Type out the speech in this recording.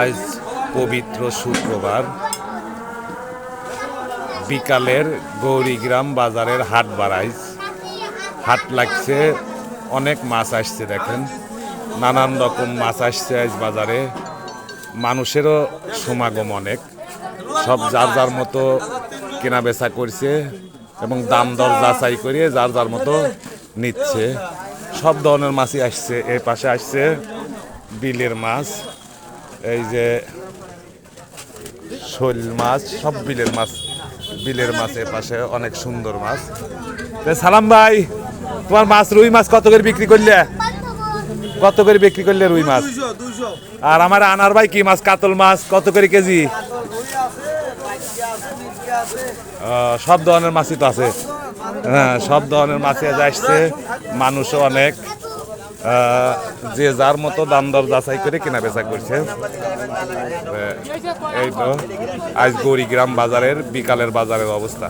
আজ পবিত্র শুক্রবার। বিকালের গৌরীগ্রাম বাজারের হাট বাড়াইজ হাট লাগছে, অনেক মাছ আসছে দেখেন। নানান রকম মাছ আসছে আজ বাজারে। মানুষেরও সমাগম অনেক। সব যার যার মতো কেনা বেচা করছে এবং দাম দর যাচাই করে যার যার মতো নিচ্ছে। সব ধরনের মাছই আসছে এই পাশে আসছে। বিলের মাছ, এই যে শোল মাছ, সব বিলের মাছ, বিলের মাছের পাশে অনেক সুন্দর মাছ। সালাম ভাই, তোমার মাছ রুই মাছ কত করে বিক্রি করলে? কত করে বিক্রি করলে রুই মাছ? আর আমার আনার ভাই কি মাছ? কাতল মাছ, কত করে কেজি? সব ধরনের মাছই তো আছে। হ্যাঁ সব ধরনের মাছই আসছে। মানুষও অনেক। যে যার মতো দাম দর যাচাই করে কেনা বেচা করছে। এই তো, আজ গৌরীগ্রাম বাজারের বিকালের বাজারের অবস্থা।